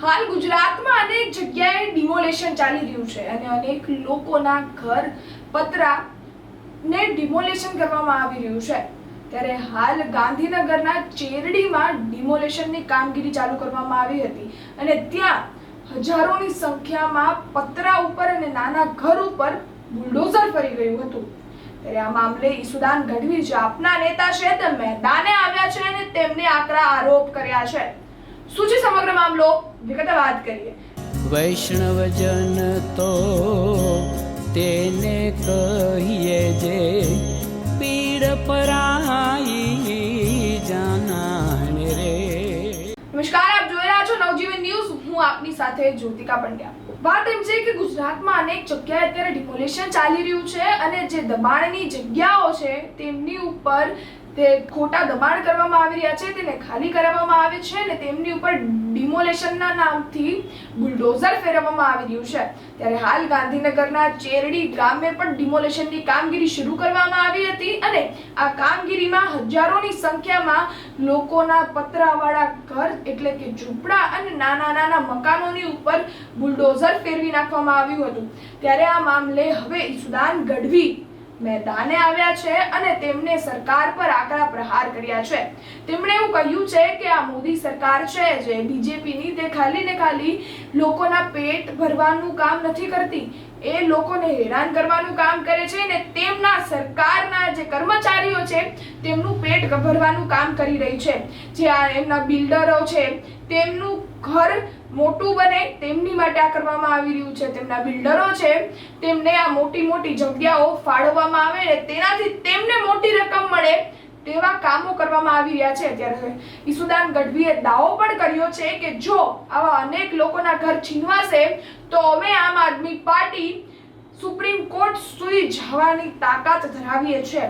હાલ ગુજરાતમાં અનેક જગ્યાએ ડિમોલેશન ચાલી રહ્યું છે અને અનેક લોકોના ઘર પતરા ને ડિમોલેશન કરવામાં આવી રહ્યું છે. ત્યારે હાલ ગાંધીનગરના ચેરડીમાં ડિમોલેશનની કામગીરી ચાલુ કરવામાં આવી હતી અને ત્યાં હજારોની સંખ્યામાં પતરા ઉપર અને નાના ઘર ઉપર બુલડોઝર ફરી ગયું હતું. ત્યારે આ મામલે ઈસુદાન ગઢવી જે આપના નેતા છે. તે મેદાને આવ્યા છે અને તેમને આકરા આરોપ કર્યા છે. શું છે સમગ્ર મામલો વિગતે વાત કરીએ વૈષ્ણવજન તો તેને કહીએ જે પીડ પરાઈ જાનાને રે નમસ્કાર આપ જોઈ રહ્યા છો નવજીવન ન્યૂઝ હું આપની સાથે જ્યોતિકા પંડ્યા વાત એમ છે કે ગુજરાતમાં અનેક જગ્યાએ અત્યારે ડિમોલેશન ચાલી રહ્યું છે અને જે દબાણની જગ્યાઓ છે તેમની ઉપર તે ખોટા દબાણ કરવામાં આવી રહ્યા છે, તેને ખાલી કરાવવામાં આવે છે અને તેમની ઉપર ડિમોલેશનના નામથી બુલડોઝર ફેરવવામાં આવી રહ્યું છે. ત્યારે હાલ ગાંધીનગરના ચેરડી ગામે પણ ડિમોલેશનની કામગીરી શરૂ કરવામાં આવી હતી અને આ કામગીરીમાં હજારોની સંખ્યામાં લોકોના પતરાવાળા ઘર એટલે કે ઝૂંપડા અને નાના નાના મકાનોની ઉપર બુલડોઝર ફેરવી નાખવામાં આવ્યું હતું. ત્યારે આ મામલે હવે ઈસુદાન ગઢવી મેદાને આવ્યા છે અને તેમને સરકાર પર આકરા પ્રહાર કર્યા છે. તેમણે એવું કહ્યું છે કે આ મોદી સરકાર છે જે બીજેપીની તે ખાલી ને ખાલી લોકોના પેટ ભરવાનું કામ નથી કરતી. એ લોકોને હેરાન કરવાનું કામ કરે છે ને તેમના સરકારના જે કર્મચારીઓ છે તેમનું પેટ ભરવાનું કામ કરી રહી છે. જે આ એમના બિલ્ડરો છે, તેમનું ઘર મોટું બને તેમની માટે આ કરવામાં આવી રહ્યું છે. તેમના બિલ્ડરો છે, તેમને આ મોટી મોટી જગ્યાઓ ફાળવવામાં આવે ને તેનાથી તેમને મોટી રકમ મળે તેવા કામો કરવામાં આવી રહ્યા છે. અત્યારે ઈસુદાન ગઢવીએ દાવો પણ કર્યો છે કે જો આવા અનેક લોકોના ઘર છીનવાશે, તો અમે આમ આદમી પાર્ટી સુપ્રીમ કોર્ટ સુધી જવાની તાકાત ધરાવીએ છીએ.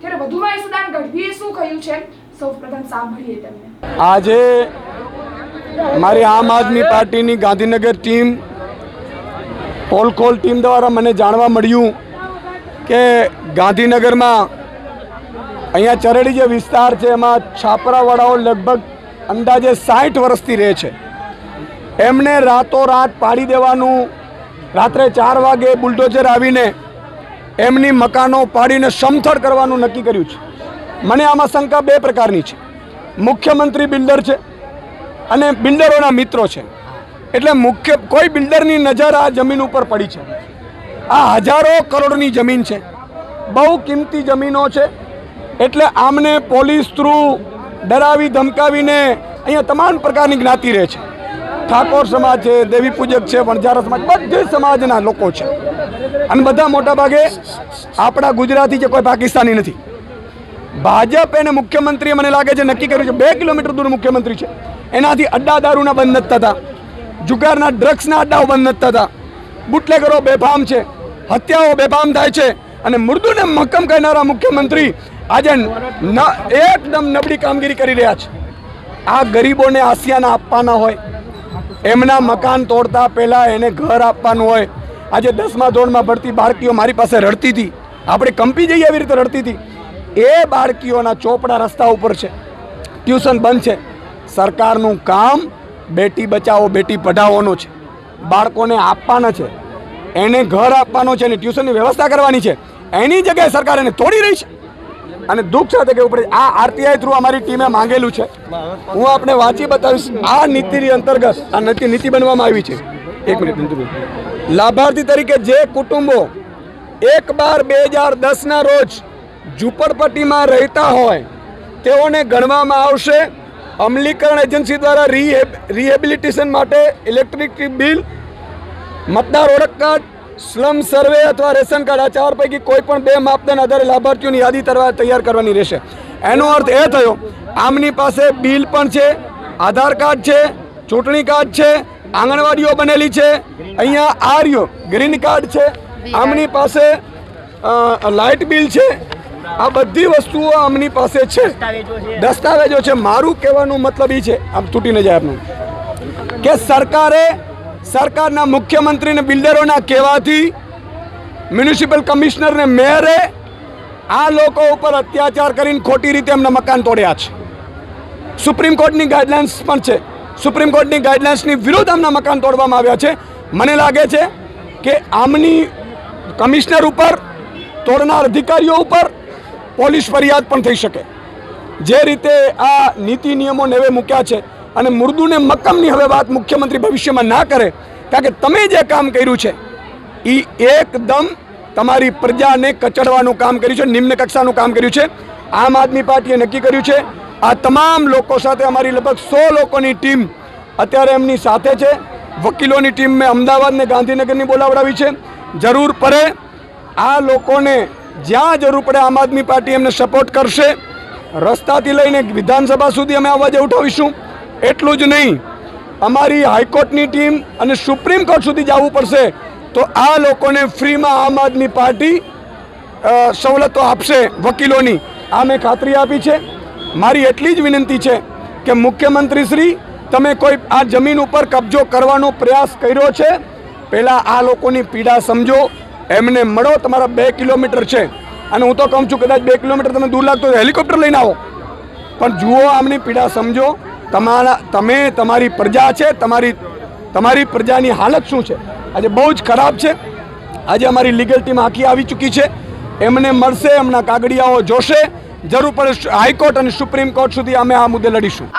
ત્યારે વધુમાં ઈસુદાન ગઢવીએ શું કહ્યું છે? સૌપ્રથમ સાંભળીએ તેમને. આજે મારી આમ આદમી પાર્ટીની ગાંધીનગર ટીમ પોલખોલ ટીમ દ્વારા મને જાણવા મળ્યું કે ગાંધીનગરમાં અહીંયા ચરડી જે વિસ્તાર છે, એમાં છાપરાવાળાઓ લગભગ અંદાજે સાઠ વર્ષથી રહે છે. એમને રાતોરાત પાડી દેવાનું, રાત્રે ચાર વાગે બુલડોઝર આવીને એમની મકાનો પાડીને સમથળ કરવાનું નક્કી કર્યું છે. મને આમાં શંકા બે પ્રકારની છે. મુખ્યમંત્રી બિલ્ડર છે અને બિલ્ડરોના મિત્રો છે. એટલે મુખ્ય કોઈ બિલ્ડરની નજર આ જમીન ઉપર પડી છે. આ હજારો કરોડની જમીન છે. બહુ કિંમતી જમીનો છે. એટલે આમને પોલીસ થ્રુ ડરાવી, ધમકાવીને અહીંયા તમામ પ્રકારની જ્ઞાતિ રહે છે. ઠાકોર સમાજ છે, દેવી પૂજક છે, વણઝારા સમાજ, બધે સમાજના લોકો છે. અને બધા મોટા ભાગે આપણા ગુજરાતી છે, કોઈ પાકિસ્તાની નથી. ભાજપ એને મુખ્યમંત્રીએ મને લાગે છે નક્કી કર્યું છે. બે કિલોમીટર દૂર મુખ્યમંત્રી છે. એનાથી અડ્ડા દારૂના બંધ નથી થતા. જુગારના ડ્રગ્સના અડ્ડાઓ બંધ નથી થતા. બુટલેગરો બેફામ છે. હત્યાઓ બેફામ થાય છે. અને મૃદુને મક્કમ કરનારા મુખ્યમંત્રી આજે એકદમ નબળી કામગીરી કરી રહ્યા છે. આ ગરીબોને આસિયાના આપવાના હોય, એમના મકાન તોડતા પહેલાં એને ઘર આપવાનું હોય. આજે દસમા ધોરણમાં ભરતી બાળકીઓ મારી પાસે રડતી હતી. આપણે કંપી જઈએ એવી રીતે રડતી હતી. એ બાળકીઓના ચોપડા રસ્તા ઉપર છે. ટ્યુશન બંધ છે. સરકારનું કામ બેટી બચાવો, બેટી પઢાવોનું છે. બાળકોને આપવાના છે. એને ઘર આપવાનું છે અને ટ્યુશનની વ્યવસ્થા કરવાની છે. એની જગ્યાએ સરકાર એને તોડી રહી છે. અને દુઃખ સાથે કહેવું પડે આ આરટીઆઈ થ્રુ અમારી ટીમે માંગેલું છે. હું આપણે વાંચી બતાવીશ, આ નીતિની અંતર્ગત, આ નીતિ નીતિ બનવામાં આવી છે. એક મિનિટ લાભાર્થી તરીકે જે કુટુંબો એક બાર બે હજાર દસના રોજ ઝૂંપડપટ્ટીમાં રહેતા હોય તેઓને ગણવામાં આવશે અમલીકરણ એજન્સી દ્વારા રીહેબ રિહેબિલિટેશન માટે ઇલેક્ટ્રિક બિલ મતદાર ઓળખ કાર્ડ સ્લમ સર્વે અથવા રેશન કાર્ડ. આ ચાર પૈકી કોઈ પણ બે માપદંડ આધારે લાભાર્થીઓની યાદી તૈયાર કરવાની રહેશે. એનો અર્થ એ થયો આમની પાસે બિલ પણ છે આધાર કાર્ડ છે ચૂંટણી કાર્ડ છે આંગણવાડીઓ બનેલી છે અહીંયા આર્યો ગ્રીન કાર્ડ છે આમની પાસે લાઇટ બિલ છે આ બધી વસ્તુઓ આમની પાસે છે. દસ્તાવેજો છે. મારું કહેવાનું મતલબ એ છે. આમ તૂટીને જાય આપનું. કે સરકારે સરકારના મુખ્યમંત્રીને બિલ્ડરોના કહેવાથી મ્યુનિસિપલ કમિશનરને મેયરે આ લોકો ઉપર અત્યાચાર કરીને ખોટી રીતે એમના મકાન તોડ્યા છે. સુપ્રીમ કોર્ટની ગાઈડલાઇન્સ પણ છે. સુપ્રીમ કોર્ટની ગાઈડલાઇન્સની વિરુદ્ધ આમના મકાન તોડવામાં આવ્યા છે. મને લાગે છે કે આમની કમિશનર ઉપર તોડનાર અધિકારીઓ ઉપર પોલીસ ફરિયાદ પણ થઈ શકે. જે રીતે આ નીતિ નિયમો નેવે મૂક્યા છે અને મુર્દુને મક્કમની હવે વાત મુખ્યમંત્રી ભવિષ્યમાં ના કરે, કારણ કે તમે જે કામ કર્યું છે એ એકદમ તમારી પ્રજાને કચડવાનું કામ કર્યું છે, નિમ્ન કક્ષાનું કામ કર્યું છે. આમ આદમી પાર્ટીએ નક્કી કર્યું છે, આ તમામ લોકો સાથે અમારી લગભગ સો લોકોની ટીમ અત્યારે એમની સાથે છે. વકીલોની ટીમ મેં અમદાવાદ ને ગાંધીનગરની બોલાવડાવી છે. જરૂર પડે આ લોકોને જ્યાં જરૂર પડે આમ આદમી પાર્ટી એમને સપોર્ટ કરશે. રસ્તાથી લઈને વિધાનસભા સુધી અમે અવાજ ઉઠાવીશું. એટલું જ નહીં, અમારી હાઈકોર્ટની ટીમ અને સુપ્રીમ કોર્ટ સુધી જવું પડશે. તો આ લોકોને ફ્રીમાં આમ આદમી પાર્ટી સવલતો આપશે વકીલોની. આ મેં ખાતરી આપી છે. મારી એટલી જ વિનંતી છે કે મુખ્યમંત્રી શ્રી તમે કોઈ આ જમીન ઉપર કબજો કરવાનો પ્રયાસ કર્યો છે? પહેલાં આ લોકોની પીડા સમજો. એમને મળો, તમારા બે કિલોમીટર છે. અને હું તો કહું છું, કદાચ બે કિલોમીટર તમે દૂર લાગતો હેલિકોપ્ટર લઈને આવો. પણ જુઓ આમની પીડા સમજો, તમારા, તમે, તમારી પ્રજા છે, તમારી તમારી પ્રજાની હાલત શું છે? આજે બહુ જ ખરાબ છે. આજે અમારી લીગલ ટીમ આખી આવી ચૂકી છે. એમને મળશે, એમના કાગડિયાઓ જોશે. જરૂર પડે હાઈકોર્ટ અને સુપ્રીમ કોર્ટ સુધી અમે આ મુદ્દે લડીશું.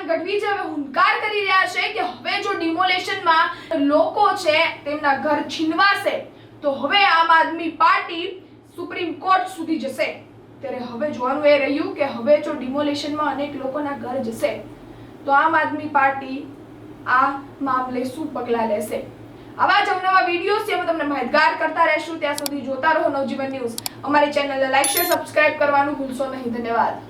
સુદાન ગઢવી જે હવે હુંકાર કરી રહ્યા છે કે હવે જો ડિમોલેશનમાં લોકો છે તેમના ઘર છીનવાશે, તો હવે આમ આદમી પાર્ટી સુપ્રીમ કોર્ટ સુધી જશે. ત્યારે હવે જોવાનું એ રહ્યું કે હવે જો ડિમોલેશનમાં અનેક લોકોના ઘર જશે, તો આમ આદમી પાર્ટી આ મામલે શું પગલાં લેશે? આવા જ અવનવા વિડીયોઝ છે અમે તમને માહિતગાર કરતા રહેશું. ત્યાં સુધી જોતા રહો નવજીવન ન્યૂઝ. અમારી ચેનલને લાઈક શેર સબસ્ક્રાઇબ કરવાનું ભૂલશો નહીં. ધન્યવાદ.